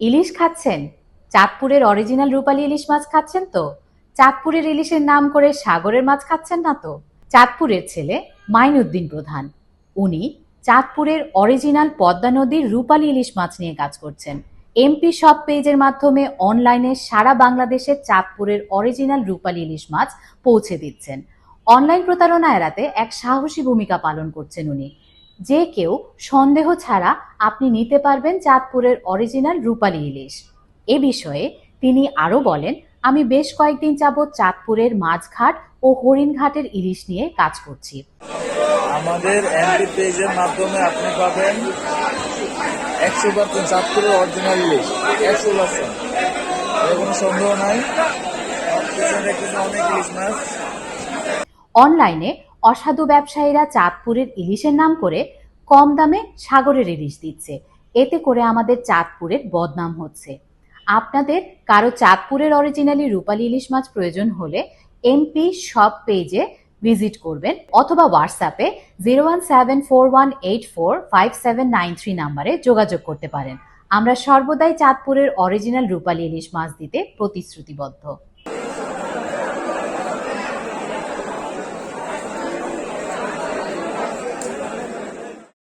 ইলিশ খাচ্ছেন? চাঁদপুরের অরিজিনাল রূপালী ইলিশ মাছ খাচ্ছেন তো? চাঁদপুরের ইলিশের নাম করে সাগরের মাছ খাচ্ছেন না তো? চাঁদপুরের ছেলে মাইনুদ্দিন প্রধান। উনি চাঁদপুরের অরিজিনাল পদ্মা নদীর রূপালী ইলিশ মাছ নিয়ে কাজ করছেন। এমপি শপ পেজের মাধ্যমে অনলাইনে সারা বাংলাদেশের চাঁদপুরের অরিজিনাল রূপালী ইলিশ মাছ পৌঁছে দিচ্ছেন। অনলাইন প্রতারণা এড়াতে এক সাহসী ভূমিকা পালন করছেন উনি। যে কেউ সন্দেহ ছাড়া আপনি নিতে পারবেন চাঁদপুরের অরিজিনাল রূপালী ইলিশ। এ বিষয়ে তিনি আরও বলেন আমি বেশ কয়েকদিন যাবৎ চাঁদপুরের মাঝঘাট ও হরিণঘাটের ইলিশ নিয়ে কাজ করছি। আমাদের এমপি পেজের মাধ্যমে আপনি পাবেন একশো পার্সেন্ট চাঁদপুরের অরিজিনাল ইলিশ একশো পার্সেন্ট কোনো সন্দেহ নাই। অনেক ইলিশ মাছ। অনলাইনে অসাধু ব্যবসায়ীরা চাঁদপুরের ইলিশের নাম করে কম দামে সাগরের ইলিশ দিচ্ছে। এতে করে আমাদের চাঁদপুরের বদনাম হচ্ছে। আপনাদের কারও চাঁদপুরের অরিজিনালি রূপালী ইলিশ মাছ প্রয়োজন হলে এমপি সব পেজে ভিজিট করবেন অথবা হোয়াটসঅ্যাপে zero one seven four one eight four five seven nine three নাম্বারে যোগাযোগ করতে পারেন। আমরা সর্বদাই চাঁদপুরের অরিজিনাল রূপালী ইলিশ মাছ দিতে প্রতিশ্রুতিবদ্ধ।